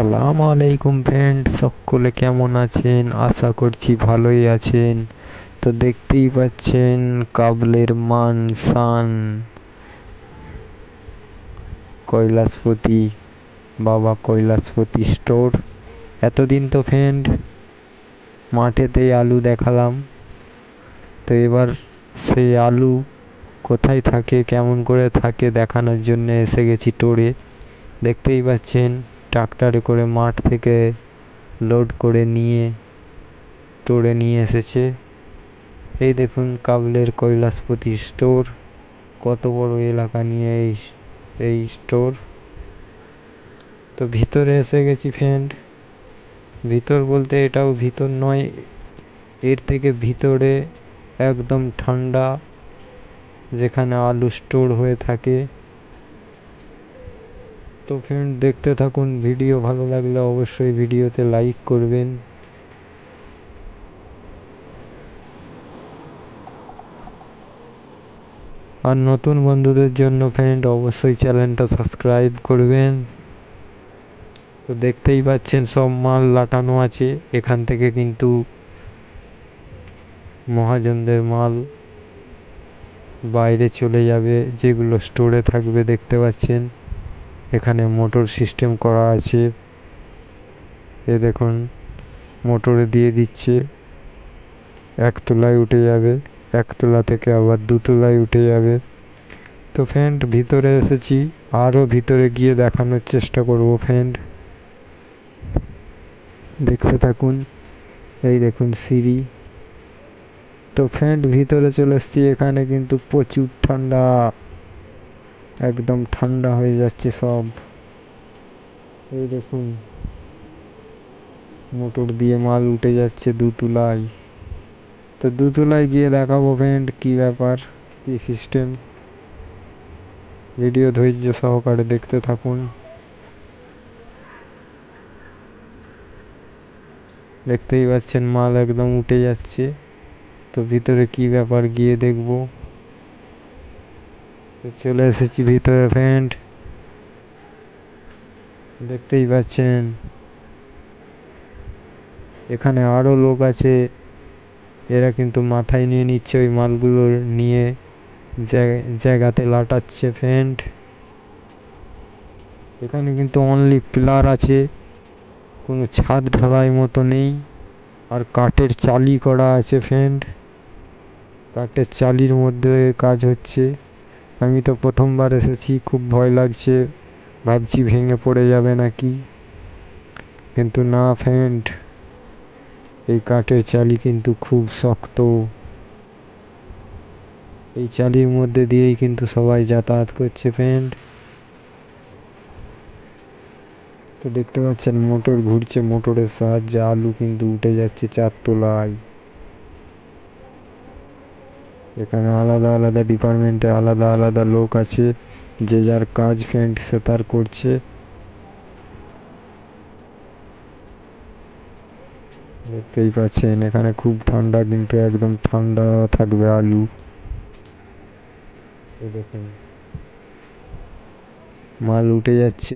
আসসালামু আলাইকুম ফ্রেন্ড সকলে কেমন আছেন? আশা করছি ভালোই আছেন। তো দেখতেই পাচ্ছেন কাবলের মান সান কৈলাসপতি, বাবা কৈলাসপতি স্টোর এতদিন তো ফ্রেন্ড মাঠেতেই আলু দেখালাম। তো এবার সেই আলু কোথায় থাকে, কেমন করে থাকে দেখানোর জন্য এসে গেছি টোরে দেখতেই পাচ্ছেন ট্রাক্টরে করে মাঠ থেকে লোড করে নিয়ে টোরে নিয়ে এসেছে। এই দেখুন কাবলের কৈলাসপতি স্টোর কত বড় এলাকা নিয়ে এই এই স্টোর তো ভিতরে এসে গেছি ফ্রেন্ড ভিতর বলতে এটাও ভিতর নয়, এর থেকে ভিতরে একদম ঠান্ডা, যেখানে আলু স্টোর হয়ে থাকে। তো ফ্রেন্ড দেখতে থাকুন। ভিডিও ভালো লাগলে অবশ্যই ভিডিওতে লাইক করবেন। আর নতুন বন্ধুদের জন্য ফ্রেন্ড অবশ্যই চ্যানেলটা সাবস্ক্রাইব করবেন। তো দেখতেই পাচ্ছেন, সব মাল লাটানো আছে। এখান থেকে কিন্তু মহাজনদের মাল বাইরে চলে যাবে, যেগুলো স্টোরে থাকবে, দেখতে পাচ্ছেন। এখানে মোটর সিস্টেম করা আছে। এ দেখুন, মোটরে দিয়ে দিচ্ছে। একতলায় উঠে যাবে, একতলা থেকে আবার দুতলায় উঠে যাবে। তো ফ্রেন্ড ভিতরে এসেছি আরও ভিতরে গিয়ে দেখানোর চেষ্টা করব ফ্রেন্ড দেখতে থাকুন, এই দেখুন সিঁড়ি। তো ফ্রেন্ড ভিতরে চলে এসেছি, এখানে কিন্তু প্রচুর ঠান্ডা। একদম ঠান্ডা হয়ে যাচ্ছে সব। এই দেখুন, মোটর দিয়ে মাল উঠে যাচ্ছে দুতলায়। তো দুতলায় গিয়ে দেখাবো ফ্রেন্ড কি ব্যাপার, কি সিস্টেম ভিডিও ধৈর্য সহকারে দেখতে থাকুন। দেখতেই পাচ্ছেন মাল একদম উঠে যাচ্ছে। তো ভিতরে কি ব্যাপার গিয়ে দেখব। চলে এসেছি ভিতরে ফ্রেন্ড দেখতেই পাচ্ছেন। এখানে আরও লোক আছে। এরা কিন্তু মাথায় নিয়ে নিচ্ছে ওই মালগুলো নিয়ে। জায়গাতে লাটাচ্ছে ফ্রেন্ড এখানে কিন্তু অনলি পিলার আছে। কোনো ছাদ ঢালাই মতো নেই। আর কাঠের চালি করা আছে ফ্রেন্ড কাঠের চালির মধ্যে কাজ হচ্ছে। আমি তো প্রথমবার এসেছি, খুব ভয় লাগছে। ভাবছি ভেঙে পড়ে যাবে নাকি? কিন্তু না ফ্রেন্ড এই কাঠের চালি কিন্তু খুব শক্ত। এই চালির মধ্যে দিয়েই কিন্তু সবাই যাতায়াত করছে ফ্রেন্ড তো দেখতে পাচ্ছেন, মোটর ঘুরছে, মোটরের সাহায্যে আলু কিন্তু উঠে যাচ্ছে চারতলায়। এখানে আলাদা আলাদা ডিপার্টমেন্টে আলাদা আলাদা লোক আছে, যে যার কাজ ফ্রেন্ড সে তার করছে। দেখতেই পাচ্ছেন, এখানে খুব ঠান্ডা, কিন্তু একদম ঠান্ডা থাকবে আলু। মাল উঠে যাচ্ছে।